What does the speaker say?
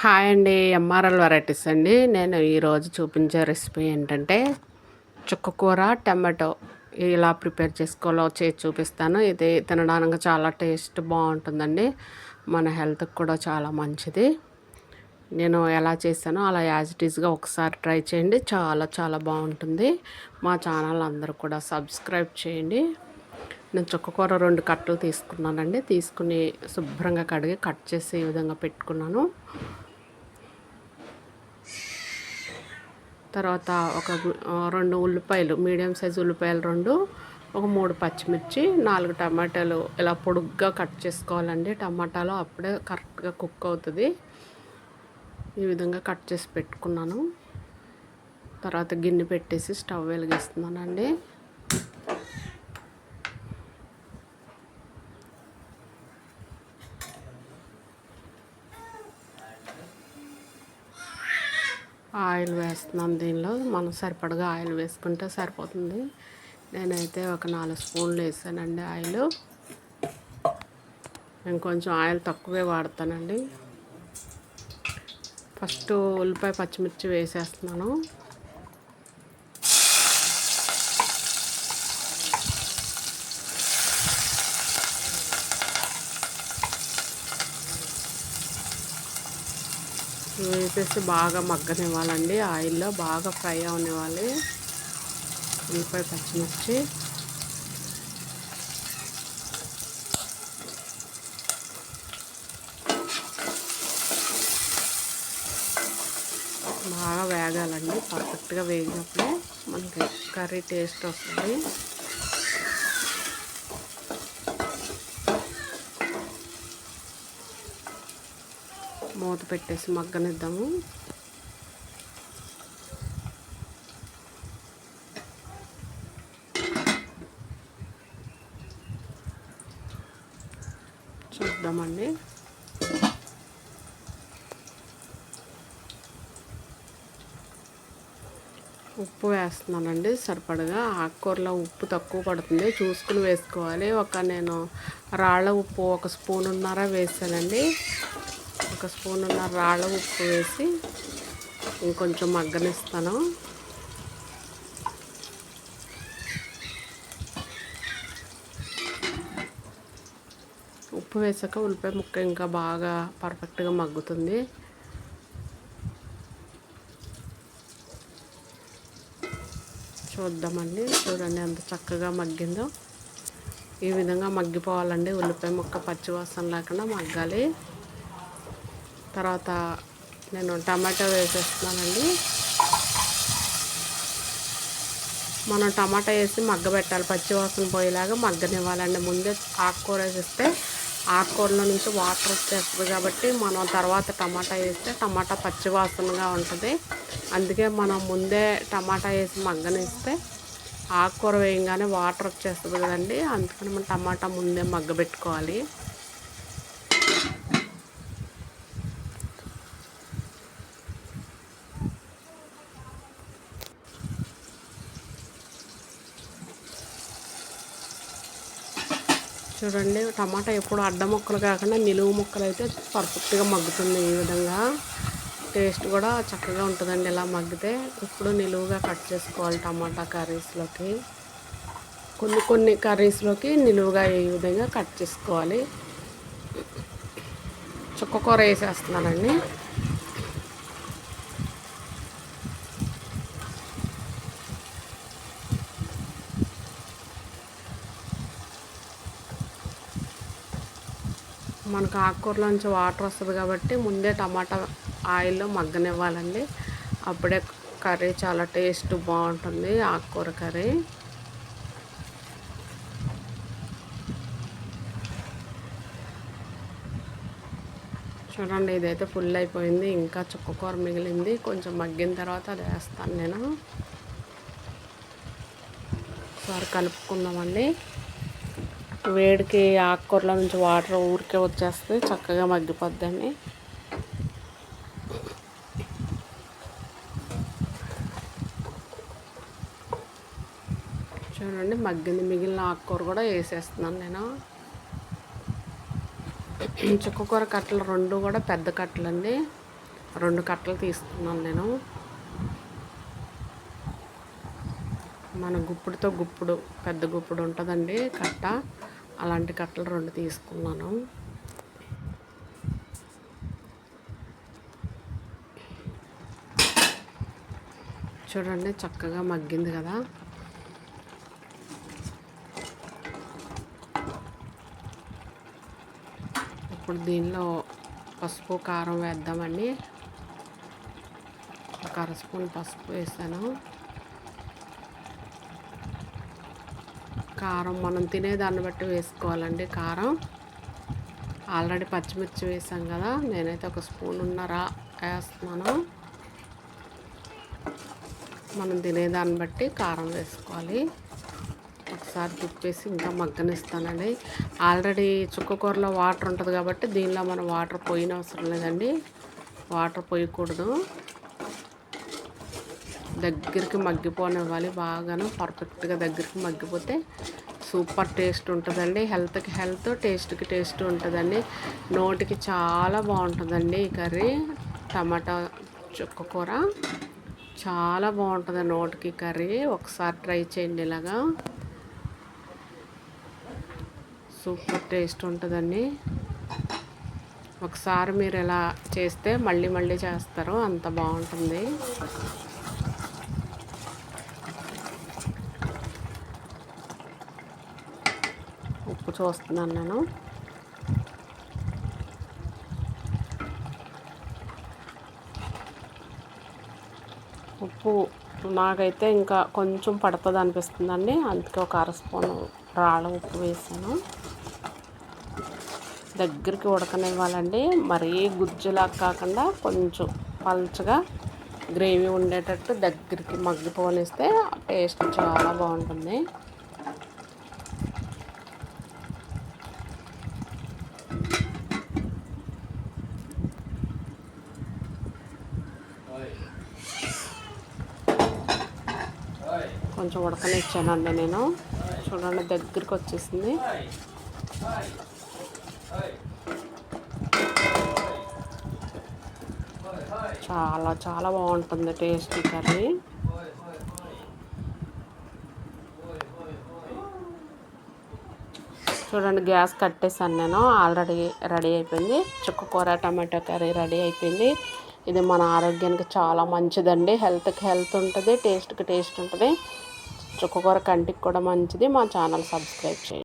Hi అండి MRL varieties అండి. నేను ఈరోజు చూపించే రెసిపీ ఏంటంటే చుక్కకూర టమాటో ఇలా ప్రిపేర్ చేసుకోవాలో చేసి చూపిస్తాను. ఇది తినడానికి చాలా టేస్ట్ బాగుంటుందండి. మన హెల్త్కి కూడా చాలా మంచిది. నేను ఎలా చేశానో అలా యాజ్ ఇట్ ఈస్గా ఒకసారి ట్రై చేయండి. చాలా చాలా బాగుంటుంది. మా ఛానల్ అందరూ కూడా సబ్స్క్రైబ్ చేయండి. నేను చుక్కకూర రెండు కట్టలు తీసుకున్నానండి. తీసుకుని శుభ్రంగా కడిగి కట్ చేసి ఈ విధంగా పెట్టుకున్నాను. తర్వాత ఒక రెండు ఉల్లిపాయలు మీడియం సైజు ఉల్లిపాయలు రెండు ఒక మూడు పచ్చిమిర్చి నాలుగు టమాటాలు. ఇలా పొడుగ్గా కట్ చేసుకోవాలండి. టమాటాలు అప్పుడే కరెక్ట్గా కుక్ అవుతుంది. ఈ విధంగా కట్ చేసి పెట్టుకున్నాను. తర్వాత గిన్నె పెట్టేసి స్టవ్ వెలిగిస్తున్నానండి. ఆయిల్ వేస్తున్నాను దీనిలో. మనం సరిపడగా ఆయిల్ వేసుకుంటే సరిపోతుంది. నేనైతే ఒక నాలుగు స్పూన్లు వేసానండి ఆయిల్. నేను కొంచెం ఆయిల్ తక్కువే వాడతానండి. ఫస్ట్ ఉల్లిపాయ పచ్చిమిర్చి వేసేస్తున్నాను. వేసేసి బాగా మగ్గనివ్వాలండి. ఆయిల్లో బాగా ఫ్రై అవనివ్వాలి. ఉల్లిపాయ పచ్చిమిర్చి. బాగా వేగాలండి. పర్ఫెక్ట్గా వేగినప్పుడే మనకి కర్రీ టేస్ట్ వస్తుంది. మూత పెట్టేసి మగ్గనిద్దాము. చూద్దామండి. ఉప్పు వేస్తున్నానండి సరిపడగా. ఆకుకూరలో ఉప్పు తక్కువ పడుతుంది. చూసుకుని వేసుకోవాలి. ఒక నేను రాళ్ళ ఉప్పు ఒక స్పూన్ ఉన్నారా వేసానండి. ఒక స్పూన్ ఉన్న రాళ్ళ ఉప్పు వేసి ఇంకొంచెం మగ్గనిస్తాను. ఉప్పు వేసాక ఉల్లిపాయ ముక్క ఇంకా బాగా పర్ఫెక్ట్గా మగ్గుతుంది. చూద్దామండి. చూడండి ఎంత చక్కగా మగ్గిందో. ఈ విధంగా మగ్గిపోవాలండి. ఉల్లిపాయ ముక్క పచ్చివాసన లేకుండా మగ్గాలి. తర్వాత నేను టమాటో వేసేస్తున్నానండి. మనం టమాటా వేసి మగ్గబెట్టాలి పచ్చివాసన పోయేలాగా మగ్గనివ్వాలండి. ముందే ఆకుకూర వేసేస్తే ఆకుకూరలో నుంచి వాటర్ వచ్చేస్తుంది కాబట్టి మనం తర్వాత టమాటా వేస్తే టమాటా పచ్చివాసనగా ఉంటుంది. అందుకే మనం ముందే టమాటా వేసి మగ్గనిస్తే ఆకుకూర వేయంగానే వాటర్ వచ్చేస్తుంది కదండి. అందుకని మనం టమాటా ముందే మగ్గబెట్టుకోవాలి. చూడండి టమాటా ఎప్పుడు అడ్డ ముక్కలు కాకుండా నిలువు ముక్కలు అయితే పర్ఫెక్ట్గా మగ్గుతుంది ఈ విధంగా. టేస్ట్ కూడా చక్కగా ఉంటుందండి ఇలా మగ్గితే. ఇప్పుడు నిలువుగా కట్ చేసుకోవాలి టమాటా కర్రీస్లోకి. కొన్ని కొన్ని కర్రీస్లోకి నిలువుగా ఈ విధంగా కట్ చేసుకోవాలి. చుక్క కూర వేసేస్తున్నానండి. మనకు ఆకుకూరలోంచి వాటర్ వస్తుంది కాబట్టి ముందే టమాటా ఆయిల్లో మగ్గనివ్వాలండి. అప్పుడే కర్రీ చాలా టేస్ట్ బాగుంటుంది ఆకుకూర కర్రీ. చూడండి ఇదైతే ఫుల్ అయిపోయింది. ఇంకా చుక్కకూర మిగిలింది. కొంచెం మగ్గిన తర్వాత అది వేస్తాను నేను. ఒకసారి కలుపుకుందామండి. వేడికి ఆకుకూరల నుంచి వాటర్ ఊరికే వచ్చేస్తే చక్కగా మగ్గిపోద్దండి చూడండి మగ్గింది మిగిలిన ఆకుకూర కూడా వేసేస్తున్నాను నేను. చుక్కకూర కట్టలు రెండు కూడా పెద్ద కట్టలు అండి రెండు కట్టలు తీసుకున్నాను నేను. మన గుప్పుడుతో గుప్పుడు పెద్ద గుప్పుడు ఉంటుందండి కట్ట. అలాంటి కట్టలు రెండు తీసుకున్నాను. చూడండి చక్కగా మగ్గింది కదా. ఇప్పుడు దీనిలో పసుపు కారం వేద్దామండి. ఒక అర స్పూన్ పసుపు వేసాను. కారం మనం తినేదాన్ని బట్టి వేసుకోవాలండి కారం. ఆల్రెడీ పచ్చిమిర్చి వేసాం కదా నేనైతే ఒక స్పూన్ ఉన్నరా వేస్తున్నాను. మనం తినేదాన్ని బట్టి కారం వేసుకోవాలి. ఒకసారి తిప్పేసి ఇంకా మగ్గనిస్తానండి. ఆల్రెడీ చుక్కకూరలో వాటర్ ఉంటుంది కాబట్టి దీనిలో మనం వాటర్ పోయిన అవసరం లేదండి. వాటర్ పోయకూడదు. దగ్గరికి మగ్గిపోనివ్వాలి బాగాను. పర్ఫెక్ట్గా దగ్గరికి మగ్గిపోతే సూపర్ టేస్ట్ ఉంటుందండి. హెల్త్కి హెల్త్ టేస్ట్కి టేస్ట్ ఉంటుందండి. నోటికి చాలా బాగుంటుందండి ఈ కర్రీ. టమాటా చుక్క కూర చాలా బాగుంటుంది నోటికి కర్రీ. ఒకసారి ట్రై చేయండి ఇలాగా. సూపర్ టేస్ట్ ఉంటుందండి. ఒకసారి మీరు ఎలా చేస్తే మళ్ళీ మళ్ళీ చేస్తారు. అంత బాగుంటుంది ఉప్పు చూస్తున్నాను. నేను ఉప్పు నాకైతే ఇంకా కొంచెం పడుతుంది అనిపిస్తుందండి. అందుకే ఒక అర స్పూన్ రాళ్ళ ఉప్పు వేసాను. దగ్గరికి ఉడకనివ్వాలండి. మరీ గుజ్జులా కాకుండా కొంచెం పల్చగా గ్రేవీ ఉండేటట్టు దగ్గరికి మగ్గిపోనిస్తే టేస్ట్ చాలా బాగుంటుంది. కొంచెం ఉడకనిచ్చానండి నేను. చూడండి దగ్గరికి వచ్చేసింది. చాలా చాలా బాగుంటుంది టేస్టీ కర్రీ. చూడండి గ్యాస్ కట్టేసాను నేను. ఆల్రెడీ రెడీ అయిపోయింది. చుక్కకూర టమాటో కర్రీ రెడీ అయిపోయింది. ఇది మన ఆరోగ్యానికి చాలా మంచిదండి. హెల్త్కి హెల్త్ ఉంటుంది టేస్ట్కి టేస్ట్ ఉంటుంది. చుక్కకూర కంటికి కూడా మంచిది మా ఛానల్ సబ్స్క్రైబ్ చేయండి